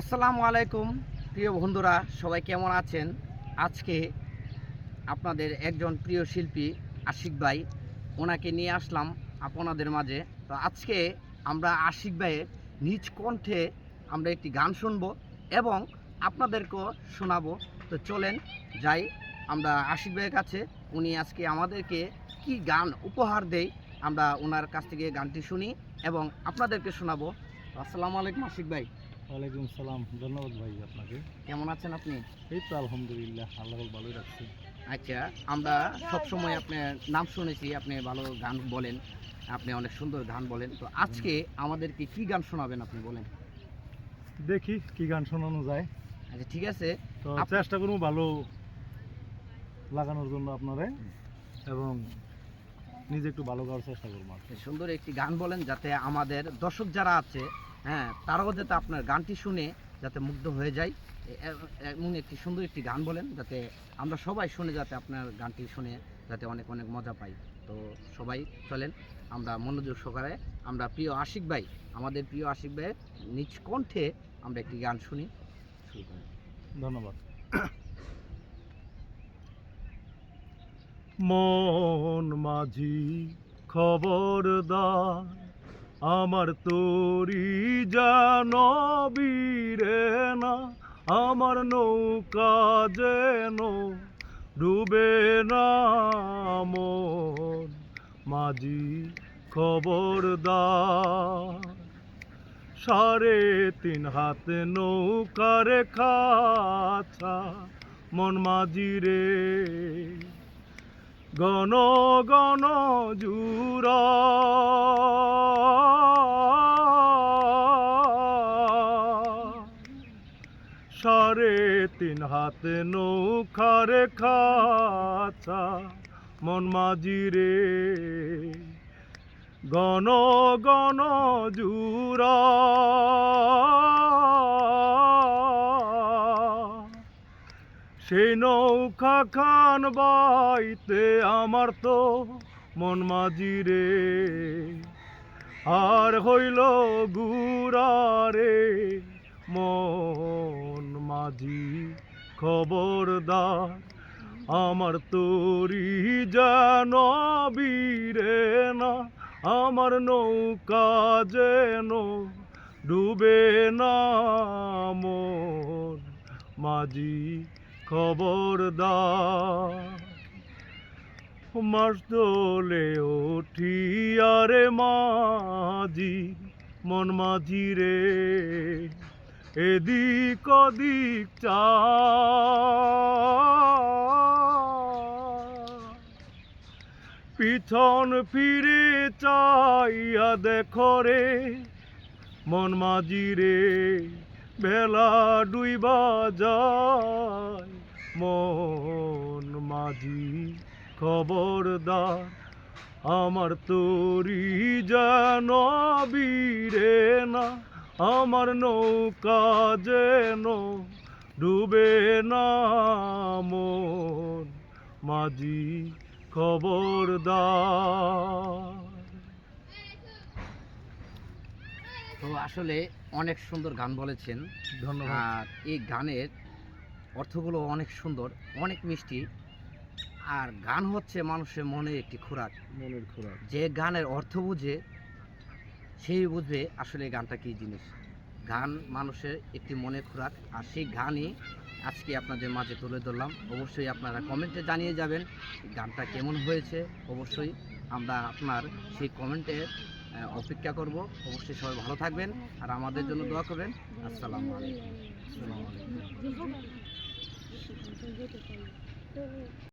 আসসালামু আলাইকুম, প্রিয় বন্ধুরা, সবাই কেমন আছেন? আজকে আপনাদের একজন প্রিয় শিল্পী, আশিক ভাই, ওনাকে নিয়ে আসলাম আপনাদের মাঝে। তো আজকে আমরা আশিক ভাইয়ের নিজ কণ্ঠে আমরা একটি গান শুনব এবং আপনাদেরকেও শোনাবো। তো চলেন যাই, আমরা আশিক ভাইয়ের কাছে, উনি আজকে আমাদেরকে কি গান উপহার দেয়, আমরা ওনার কাছ থেকে গানটি শুনি এবং আপনাদেরকে শোনাবো। আসসালামু আলাইকুম, আশিক ভাই। ওয়ালাইকুম সালাম ধন্যবাদ ভাই আপনাকে। কেমন আছেন আপনি? এই তো আলহামদুলিল্লাহ আল্লাহ ভালোই রাখছি। আচ্ছা আমরা সব সময় আপনার নাম শুনেছি আপনি ভালো গান বলেন আপনি অনেক সুন্দর গান বলেন। তো আজকে আমাদেরকে কি গান শোনাবেন আপনি বলেন? দেখি কি গান শোনানো যায়। আচ্ছা ঠিক আছে। তো চেষ্টা করব ভালো লাগানোর জন্য আপনারে এবং নিজে একটু ভালো গাওয়ার চেষ্টা করব সুন্দর একটি গান বলেন যাতে আমাদের দর্শক যারা আছে হ্যাঁ তারাও যাতে আপনার গানটি শুনে যাতে মুগ্ধ হয়ে যায় এমন একটি সুন্দর একটি গান বলেন যাতে আমরা সবাই শুনে যাতে আপনার গানটি শুনে যাতে অনেক অনেক মজা পাই। তো সবাই চলেন আমরা মনোযোগ সহকারে আমরা প্রিয় আশিক ভাই আমাদের প্রিয় আশিক ভাইয়ের নিজ কণ্ঠে আমরা একটি গান শুনি। শুরু করি। ধন্যবাদ। মন মাঝি খবরদার আমার তোরি যেন বীরে না, আমার নৌকা যেন ডুবে না মন। মাঝি খবরদার, সাড়ে তিন হাতে নৌকার খাছা মন মাঝি রে। গণ গণ জুরা সাড়ে তিন হাতে নৌকার খাছা মন মাঝি রে। গণ গণ জুরা সেই নৌকা খান বাইতে আমার তো মন মাঝি রে। আর হইল গুরারে মন মাঝি খবরদার, আমার তোরি যেন বীরে না, আমার নৌকা যেন ডুবে না মন। মাঝি খবরদার, মাস দোলে উঠি, আরে মাঝি, মন মাঝি রে। এদিক ওদিক চা। পিছন ফিরে চাইয়া দেখো রে, মন মাঝি রে, বেলা ডুইবা যায়। মন মাঝি খবরদার, আমার তোরি যেন বীরে না। আমার নৌকা যেন ডুবে না মন। মাঝি খবরদার। তো আসলে অনেক সুন্দর গান বলেছেন। ধন্যবাদ। আর এই গানের অর্থগুলো অনেক সুন্দর অনেক মিষ্টি। আর গান হচ্ছে মানুষের মনে একটি খোরাক। মনের খোরাক। যে গানের অর্থ বুঝে সেই বুঝবে আসলে গানটা কী জিনিস। গান মানুষের একটি মনে খোরাক, আর সেই গানই আজকে আপনাদের মাঝে তুলে ধরলাম। অবশ্যই আপনারা কমেন্টে জানিয়ে যাবেন গানটা কেমন হয়েছে। অবশ্যই আমরা আপনার সেই কমেন্টে অপেক্ষা করব। অবশ্যই সবাই ভালো থাকবেন, আর আমাদের জন্য দোয়া করবেন। আসসালামু আলাইকুম। আসসালামু আলাইকুম।